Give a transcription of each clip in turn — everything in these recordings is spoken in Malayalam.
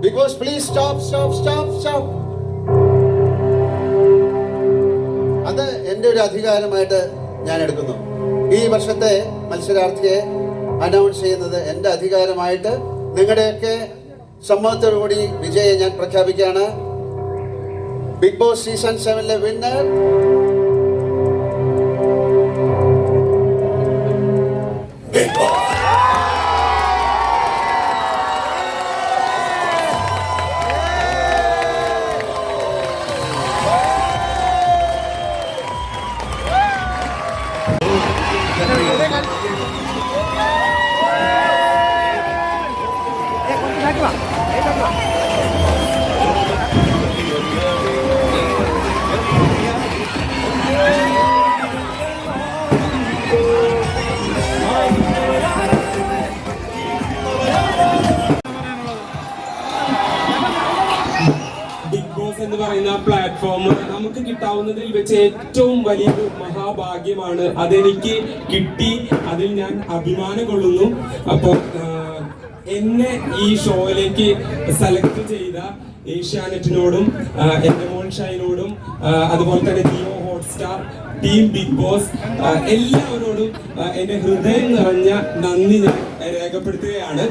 Because please stop, stop, stop, stop. എന്റെ ഒരു അധികാരമായിട്ട് ഞാൻ എടുക്കുന്നു. ഈ വർഷത്തെ മത്സരാർത്ഥിയെ അനൗൺസ് ചെയ്യുന്നത് എന്റെ അധികാരമായിട്ട് നിങ്ങളുടെയൊക്കെ സമ്മതത്തോടുകൂടി വിജയെ ഞാൻ പ്രഖ്യാപിക്കുകയാണ്. ബിഗ് ബോസ് സീസൺ സെവനിലെ വിന്നർ എന്ന് പറയുന്ന പ്ലാറ്റ്ഫോം നമുക്ക് കിട്ടാവുന്നതിൽ വെച്ച് ഏറ്റവും വലിയൊരു മഹാഭാഗ്യമാണ്. അതെനിക്ക് കിട്ടി. അതിൽ ഞാൻ അഭിമാനം കൊള്ളുന്നു. അപ്പോൾ എന്നെ ഈ ഷോയിലേക്ക് സെലക്ട് ചെയ്ത ഏഷ്യാനെറ്റിനോടും എന്റെ മോൾ ഷൈനോടും അതുപോലെ തന്നെ Jio Hotstar team big boss എല്ലാവരോടും എന്റെ ഹൃദയം നിറഞ്ഞ നന്ദി ഞാൻ രേഖപ്പെടുത്തുകയാണ്.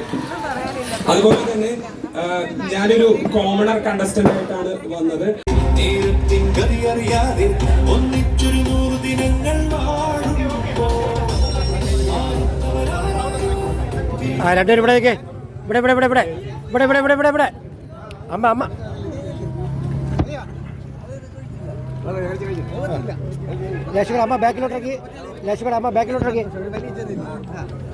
അതുപോലെ തന്നെ ഞാനൊരു കോമണർ കണ്ടസ്റ്റന്റ് ആയിട്ടാണ് വന്നത്. ഗതിയറിയാതെ ഒന്നിച്ചൊരു നൂറ് ദിനങ്ങൾ ആ രണ്ടുപേരും ഇവിടേക്ക് ഇവിടെ ഇവിടെ ഇവിടെ ഇവിടെ. ഇവിടെ ഇവിടെ ഇവിടെ ഇവിടെ ഇവിടെ. അമ്മ അമ്മ. ലേശുകൂടെ അമ്മ ബാക്കിലോട്ടിറക്കി ലക്ഷ്മിയുടെ അമ്മ ബാക്കിലോട്ടിറക്കി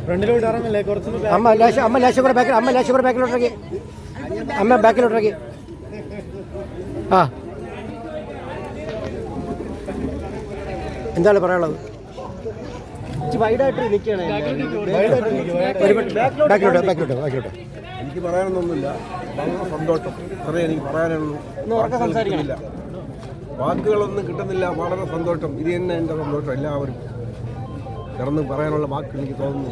ഫ്രണ്ടിലോട്ട് ഇറങ്ങല്ലേ കുറച്ച് അമ്മ ലേശ അമ്മ ബാക്കിൽ അമ്മ ബാക്കിലോട്ടിറക്കി അമ്മ ബാക്കിലോട്ടിറക്കി ആ. എന്താണ് പറയാനുള്ളത്? വൈഡായിട്ട് നിൽക്കുകയാണ്. ബാക്കിലോട്ട് ബാക്കിലോട്ട് ബാക്കിലോട്ട് എനിക്ക് പറയാനൊന്നുമില്ല. വളരെ സന്തോഷം. അത്രേ എനിക്ക് പറയാനുള്ളൂ. കിട്ടുന്നില്ല. വാക്കുകളൊന്നും കിട്ടുന്നില്ല. വളരെ സന്തോഷം. ഇത് തന്നെ എന്റെ സന്തോഷം. എല്ലാവർക്കും കിടന്ന് പറയാനുള്ള വാക്ക് എനിക്ക് തോന്നുന്നു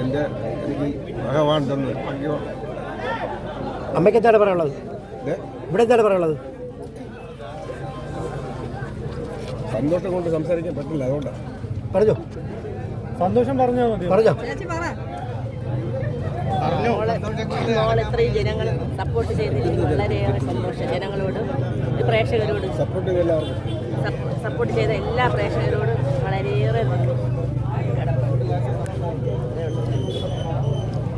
എന്റെ എനിക്ക് ഭഗവാൻ തന്നു ഭാഗ്യം. അമ്മയ്ക്ക് എന്താണ് പറയാനുള്ളത്? ഇവിടെ എന്താണ് പറയാനുള്ളത്? സന്തോഷം കൊണ്ട് സംസാരിക്കാൻ പറ്റില്ല അതുകൊണ്ടാണ് പറഞ്ഞോ. സന്തോഷം പറഞ്ഞോ മതി. പറഞ്ഞോ. ഇത്രയും ജനങ്ങൾ സപ്പോർട്ട് വളരെയേറെ സന്തോഷം ജനങ്ങളോട് പ്രേക്ഷകരോട്. സപ്പോർട്ട് ചെയ്ത എല്ലാവർക്കും. സപ്പോർട്ട് ചെയ്ത എല്ലാ പ്രേക്ഷകരോടും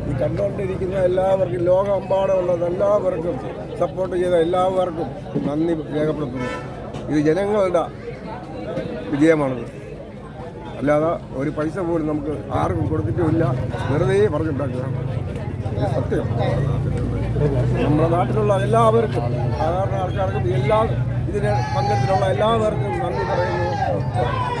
ഈ കണ്ടുകൊണ്ടിരിക്കുന്ന എല്ലാവർക്കും ലോകമെമ്പാടുമുള്ള എല്ലാവർക്കും സപ്പോർട്ട് ചെയ്ത എല്ലാവർക്കും നന്ദി രേഖപ്പെടുത്തുന്നു. ഇത് ജനങ്ങളുടെ വിജയമാണത്. അല്ലാതെ ഒരു പൈസ പോലും നമുക്ക് ആർക്കും കൊടുത്തിട്ടുമില്ല. വെറുതെ പറഞ്ഞിട്ടുണ്ടാക്കുക. സത്യം. നമ്മുടെ നാട്ടിലുള്ള എല്ലാവർക്കും സാധാരണ ആൾക്കാർക്കും എല്ലാ ഇതിന് പങ്കെടുത്തിട്ടുള്ള എല്ലാവർക്കും നന്ദി പറയുന്നു.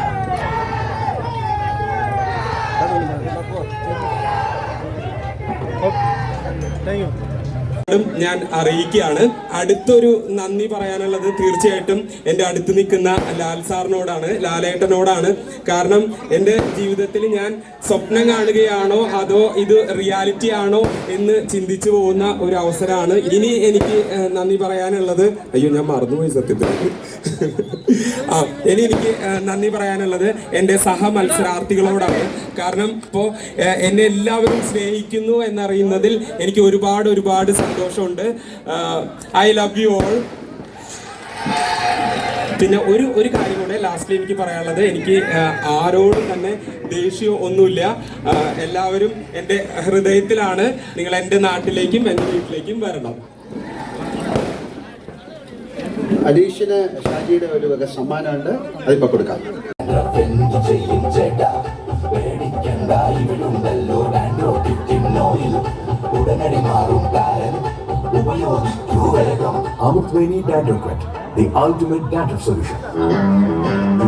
ഞാൻ അറിയിക്കുകയാണ്. അടുത്തൊരു നന്ദി പറയാനുള്ളത് തീർച്ചയായിട്ടും എന്റെ അടുത്ത് നിൽക്കുന്ന ലാൽ സാറിനോടാണ് ലാലേട്ടനോടാണ്. കാരണം എന്റെ ജീവിതത്തിൽ ഞാൻ സ്വപ്നം കാണുകയാണോ അതോ ഇത് റിയാലിറ്റി ആണോ എന്ന് ചിന്തിച്ചു പോകുന്ന ഒരു അവസരമാണ്. ഇനി എനിക്ക് നന്ദി പറയാനുള്ളത് അയ്യോ ഞാൻ മറന്നുപോയി സത്യത്തിൽ. ആ ഇനി എനിക്ക് നന്ദി പറയാനുള്ളത് എന്റെ സഹ മത്സരാർത്ഥികളോടാണ് കാരണം ഇപ്പോൾ എന്നെ എല്ലാവരും സ്നേഹിക്കുന്നു എന്നറിയുന്നതിൽ എനിക്ക് ഒരുപാട് ഒരുപാട് സന്തോഷമുണ്ട്. ഐ ലവ് യു ഓൾ പിന്നെ ഒരു ഒരു കാര്യം കൂടെ ലാസ്റ്റിൽ എനിക്ക് പറയാനുള്ളത്. എനിക്ക് ആരോടും തന്നെ ദേഷ്യം ഒന്നുമില്ല. എല്ലാവരും എന്റെ ഹൃദയത്തിലാണ്. നിങ്ങൾ എന്റെ നാട്ടിലേക്കും എന്റെ വീട്ടിലേക്കും വരണം. അലീഷിന് ഷാജിയുടെ ഒരു വക സമ്മാനമുണ്ട്. അതിപ്പോ കൊടുക്കാം. Udanadi Marum I'm Dhuvayakam Amutveni Dandokrat The Ultimate Dandruff Solution.